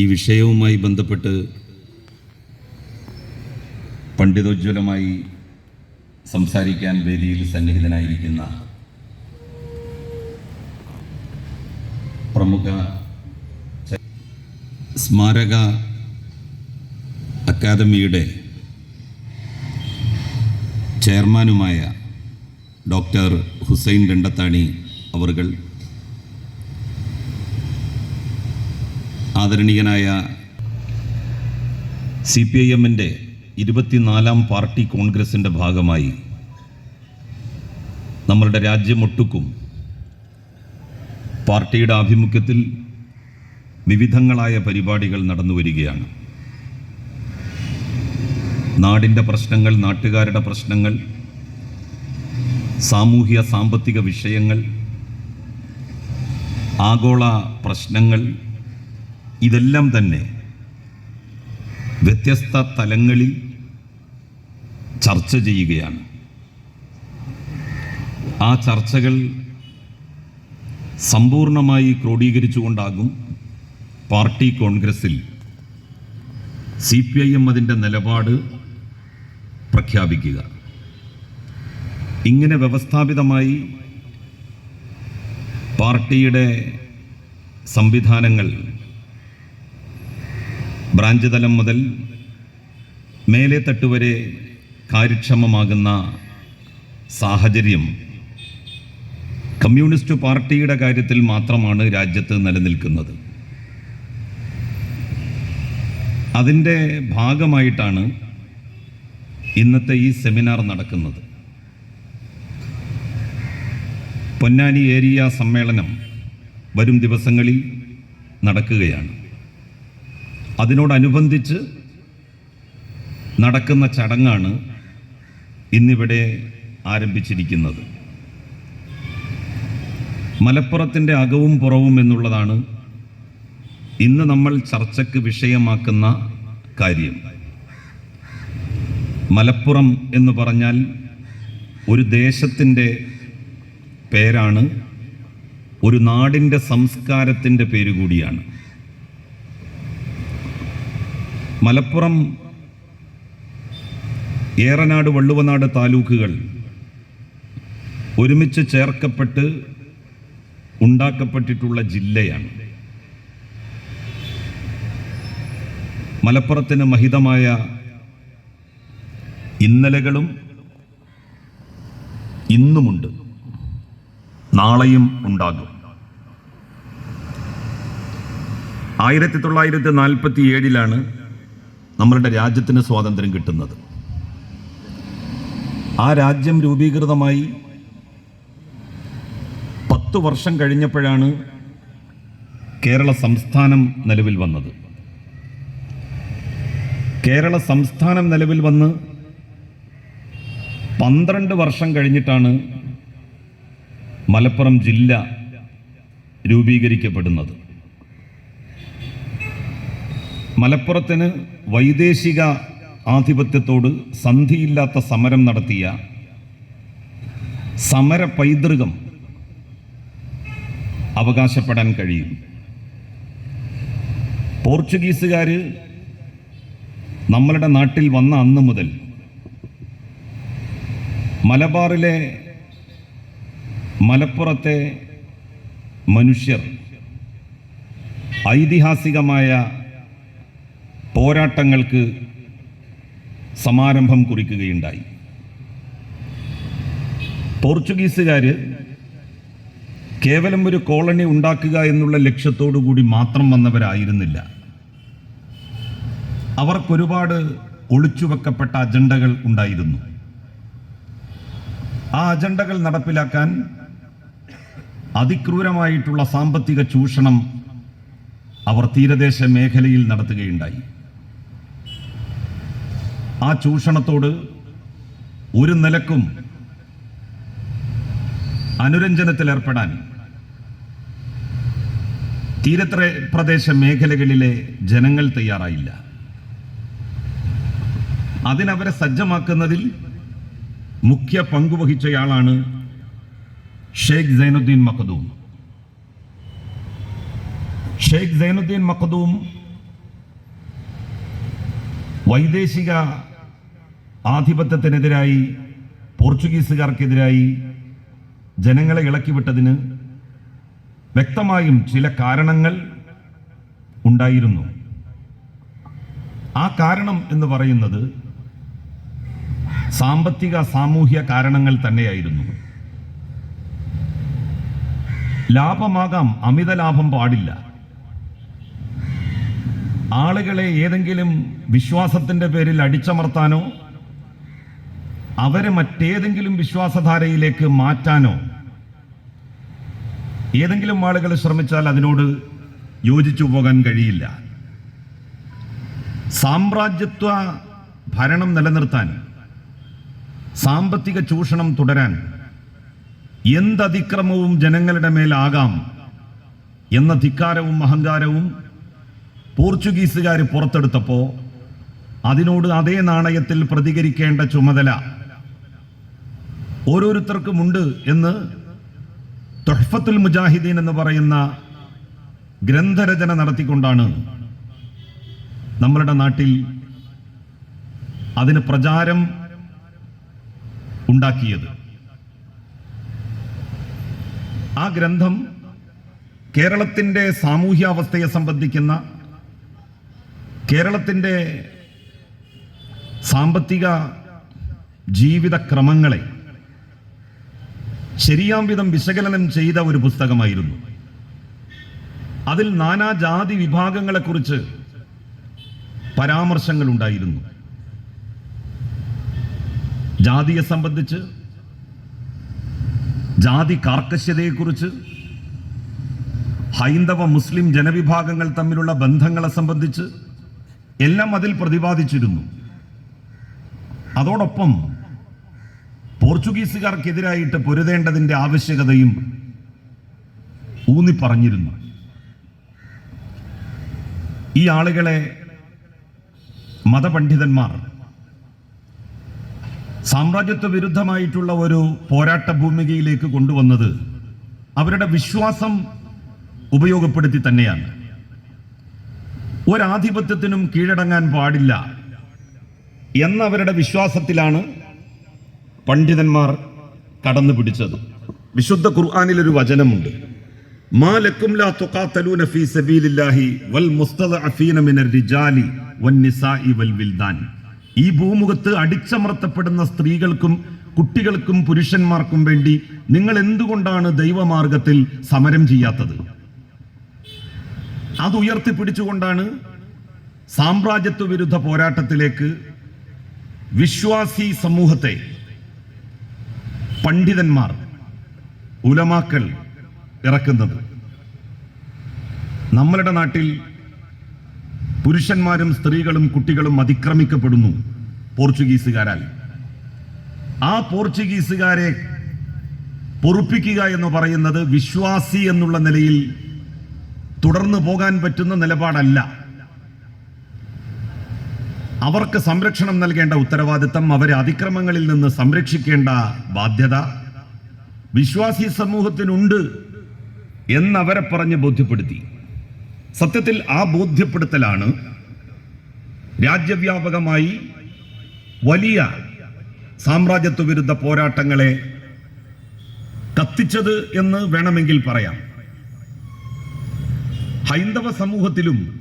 ഈ വിഷയവുമായി ബന്ധപ്പെട്ട് പണ്ഡിതോജ്വലമായി സംസാരിക്കാൻ വേദിയിൽ സന്നിഹിതനായിരിക്കുന്ന പ്രമുഖ സ്മാരക അക്കാദമിയുടെ ചെയർമാനുമായ ഡോക്ടർ ഹുസൈൻ രണ്ടത്താണി അവർകൾ ആദരണീയനായ സി പി ഐ എമ്മിന്റെ ഇരുപത്തിനാലാം പാർട്ടി കോൺഗ്രസിന്റെ ഭാഗമായി നമ്മളുടെ രാജ്യമൊട്ടുക്കും പാർട്ടിയുടെ ആഭിമുഖ്യത്തിൽ വിവിധങ്ങളായ പരിപാടികൾ നടന്നു വരികയാണ്. നാടിന്റെ പ്രശ്നങ്ങൾ നാട്ടുകാരുടെ പ്രശ്നങ്ങൾ സാമൂഹ്യ സാമ്പത്തിക വിഷയങ്ങൾ ആഗോള പ്രശ്നങ്ങൾ ഇതെല്ലാം തന്നെ വ്യത്യസ്ത തലങ്ങളിൽ ചർച്ച ചെയ്യുകയാണ്. ആ ചർച്ചകൾ സമ്പൂർണമായി ക്രോഡീകരിച്ചുകൊണ്ടാകും പാർട്ടി കോൺഗ്രസിൽ സി പി ഐ എം അതിന്റെ നിലപാട് പ്രഖ്യാപിക്കുക. ഇങ്ങനെ വ്യവസ്ഥാപിതമായി പാർട്ടിയുടെ സംവിധാനങ്ങൾ ബ്രാഞ്ച് തലം മുതൽ മേലെ തട്ടുവരെ കാര്യക്ഷമമാകുന്ന സാഹചര്യം കമ്മ്യൂണിസ്റ്റ് പാർട്ടിയുടെ കാര്യത്തിൽ മാത്രമാണ് രാജ്യത്ത് നിലനിൽക്കുന്നത്. അതിന്റെ ഭാഗമായിട്ടാണ് ഇന്നത്തെ ഈ സെമിനാർ നടക്കുന്നത്. പൊന്നാനി ഏരിയ സമ്മേളനം വരും ദിവസങ്ങളിൽ നടക്കുകയാണ്. അതിനോടനുബന്ധിച്ച് നടക്കുന്ന ചടങ്ങാണ് ഇന്നിവിടെ ആരംഭിച്ചിരിക്കുന്നത്. മലപ്പുറത്തിന്റെ അകവും പുറവും എന്നുള്ളതാണ് ഇന്ന് നമ്മൾ ചർച്ചയ്ക്ക് വിഷയമാക്കുന്ന കാര്യം. മലപ്പുറം എന്ന് പറഞ്ഞാൽ ഒരു ദേശത്തിന്റെ പേരാണ് ഒരു നാടിന്റെ സംസ്കാരത്തിന്റെ പേര് കൂടിയാണ് മലപ്പുറം ഏറനാട് വള്ളുവനാട് താലൂക്കുകൾ ഒരുമിച്ച് ചേർക്കപ്പെട്ട് ഉണ്ടാക്കപ്പെട്ടിട്ടുള്ള ജില്ലയാണ്. മലപ്പുറത്തിന് മഹിതമായ ഇന്നലകളും ഇന്നുമുണ്ട്. നാളെയും ഉണ്ടാകും. ആയിരത്തി തൊള്ളായിരത്തി നാൽപ്പത്തി ഏഴിലാണ് നമ്മളുടെ രാജ്യത്തിന് സ്വാതന്ത്ര്യം കിട്ടുന്നത്. ആ രാജ്യം രൂപീകൃതമായി പത്ത് വർഷം കഴിഞ്ഞപ്പോഴാണ് കേരള സംസ്ഥാനം നിലവിൽ വന്നത്. കേരള സംസ്ഥാനം നിലവിൽ വന്ന് പന്ത്രണ്ട് വർഷം കഴിഞ്ഞിട്ടാണ് മലപ്പുറം ജില്ല രൂപീകരിക്കപ്പെടുന്നത്. മലപ്പുറത്തിന് വൈദേശിക ആധിപത്യത്തോട് സന്ധിയില്ലാത്ത സമരം നടത്തിയ സമര പൈതൃകം അവകാശപ്പെടാൻ കഴിയും. പോർച്ചുഗീസുകാർ നമ്മളുടെ നാട്ടിൽ വന്ന അന്ന് മുതൽ മലബാറിലെ മലപ്പുറത്തെ മനുഷ്യർ ഐതിഹാസികമായ പോരാട്ടങ്ങൾക്ക് സമാരംഭം കുറിക്കുകയുണ്ടായി. പോർച്ചുഗീസുകാർ കേവലം ഒരു കോളനി ഉണ്ടാക്കുക എന്നുള്ള ലക്ഷ്യത്തോടു കൂടി മാത്രം വന്നവരായിരുന്നില്ല. അവർക്കൊരുപാട് ഒളിച്ചുവെക്കപ്പെട്ട അജണ്ടകൾ ഉണ്ടായിരുന്നു. ആ അജണ്ടകൾ നടപ്പിലാക്കാൻ അതിക്രൂരമായിട്ടുള്ള സാമ്പത്തിക ചൂഷണം അവർ തീരദേശ മേഖലയിൽ നടത്തുകയുണ്ടായി. ആ ചൂഷണത്തോട് ഒരു നിലക്കും അനുരഞ്ജനത്തിൽ ഏർപ്പെടാൻ തീരത്ര പ്രദേശ മേഖലകളിലെ ജനങ്ങൾ തയ്യാറായില്ല. അതിനവരെ സജ്ജമാക്കുന്നതിൽ മുഖ്യ പങ്കുവഹിച്ചയാളാണ് ഷെയ്ഖ് സൈനുദ്ദീൻ മഖദൂം. ഷെയ്ഖ് സൈനുദ്ദീൻ മഖദൂം വൈദേശിക ആധിപത്യത്തിനെതിരായി പോർച്ചുഗീസുകാർക്കെതിരായി ജനങ്ങളെ ഇളക്കിവിട്ടതിന് വ്യക്തമായും ചില കാരണങ്ങൾ ഉണ്ടായിരുന്നു. ആ കാരണം എന്ന് പറയുന്നത് സാമ്പത്തിക സാമൂഹ്യ കാരണങ്ങൾ തന്നെയായിരുന്നു. ലാഭമാകാം അമിത ലാഭം പാടില്ല. ആളുകളെ ഏതെങ്കിലും വിശ്വാസത്തിന്റെ പേരിൽ അടിച്ചമർത്താനോ അവരെ മറ്റേതെങ്കിലും വിശ്വാസധാരയിലേക്ക് മാറ്റാനോ? ഏതെങ്കിലും ആളുകൾ ശ്രമിച്ചാൽ അതിനോട് യോജിച്ചു പോകാൻ കഴിയില്ല. സാമ്രാജ്യത്വ ഭരണം നിലനിർത്താൻ സാമ്പത്തിക ചൂഷണം തുടരാൻ എന്തതിക്രമവും ജനങ്ങളുടെ മേലാകാം എന്ന ധിക്കാരവും അഹങ്കാരവും പോർച്ചുഗീസുകാർ പുറത്തെടുത്തപ്പോൾ അതിനോട് അതേ നാണയത്തിൽ പ്രതികരിക്കേണ്ട ചുമതല ഓരോരുത്തർക്കുമുണ്ട് എന്ന് തൊഹഫത്തുൽ മുജാഹിദീൻ എന്ന് പറയുന്ന ഗ്രന്ഥരചന നടത്തിക്കൊണ്ടാണ് നമ്മളുടെ നാട്ടിൽ അതിന് പ്രചാരം ഉണ്ടാക്കിയത്. ആ ഗ്രന്ഥം കേരളത്തിന്റെ സാമൂഹ്യാവസ്ഥയെ സംബന്ധിക്കുന്ന കേരളത്തിന്റെ സാമ്പത്തിക ജീവിതക്രമങ്ങളെ ശരിയാം വിധം വിശകലനം ചെയ്ത ഒരു പുസ്തകമായിരുന്നു. അതിൽ നാനാജാതി വിഭാഗങ്ങളെക്കുറിച്ച് പരാമർശങ്ങൾ ഉണ്ടായിരുന്നു ജാതിയെ സംബന്ധിച്ച് ജാതി കാർക്കശ്യതയെക്കുറിച്ച് ഹൈന്ദവ മുസ്ലിം ജനവിഭാഗങ്ങൾ തമ്മിലുള്ള ബന്ധങ്ങളെ സംബന്ധിച്ച് എല്ലാം അതിൽ പ്രതിപാദിച്ചിരുന്നു. അതോടൊപ്പം പോർച്ചുഗീസുകാർക്കെതിരായിട്ട് പൊരുതേണ്ടതിന്റെ ആവശ്യകതയും ഊന്നി പറഞ്ഞിരുന്നു ഈ ആളുകളെ മതപണ്ഡിതന്മാർ സാമ്രാജ്യത്വ വിരുദ്ധമായിട്ടുള്ള ഒരു പോരാട്ട ഭൂമികയിലേക്ക് കൊണ്ടുവന്നത് അവരുടെ വിശ്വാസം ഉപയോഗപ്പെടുത്തി തന്നെയാണ്. ഒരാധിപത്യത്തിനും കീഴടങ്ങാൻ പാടില്ല എന്നവരുടെ വിശ്വാസത്തിലാണ് പണ്ഡിതന്മാർ കടന്നു പിടിച്ചത്. വിശുദ്ധ ഖുർആാനിൽ ഒരു വചനമുണ്ട്. മാ ലക്കും ലാ ഫീ സബീലില്ലാഹി വൽ മിനർ റിജാലി വൽ വിൽദാൻ. ഈ ഭൂമുഖത്ത് അടിച്ചമർത്തപ്പെടുന്ന സ്ത്രീകൾക്കും കുട്ടികൾക്കും പുരുഷന്മാർക്കും വേണ്ടി നിങ്ങൾ എന്തുകൊണ്ടാണ് ദൈവമാർഗത്തിൽ സമരം ചെയ്യാത്തത്? അത് ഉയർത്തിപ്പിടിച്ചുകൊണ്ടാണ് സാമ്രാജ്യത്വ വിരുദ്ധ പോരാട്ടത്തിലേക്ക് വിശ്വാസി സമൂഹത്തെ പണ്ഡിതന്മാർ ഉലമാക്കൾ ഇറക്കുന്നത്. നമ്മളുടെ നാട്ടിൽ പുരുഷന്മാരും സ്ത്രീകളും കുട്ടികളും അതിക്രമിക്കപ്പെടുന്നു പോർച്ചുഗീസുകാരാൽ. ആ പോർച്ചുഗീസുകാരെ പൊറുപ്പിക്കുക എന്ന് പറയുന്നത് വിശ്വാസി എന്നുള്ള നിലയിൽ തുടർന്നു പോകാൻ പറ്റുന്ന നിലപാടല്ല. അവർക്ക് സംരക്ഷണം നൽകേണ്ട ഉത്തരവാദിത്തം അവരെ അതിക്രമങ്ങളിൽ നിന്ന് സംരക്ഷിക്കേണ്ട ബാധ്യത. വിശ്വാസി സമൂഹത്തിനുണ്ട് എന്നവരെ പറഞ്ഞ് ബോധ്യപ്പെടുത്തി. സത്യത്തിൽ ആ ബോധ്യപ്പെടുത്തലാണ് രാജ്യവ്യാപകമായി വലിയ സാമ്രാജ്യത്വ വിരുദ്ധ പോരാട്ടങ്ങളെ കത്തിച്ചത് എന്ന് വേണമെങ്കിൽ പറയാം. ഹൈന്ദവ സമൂഹത്തിലും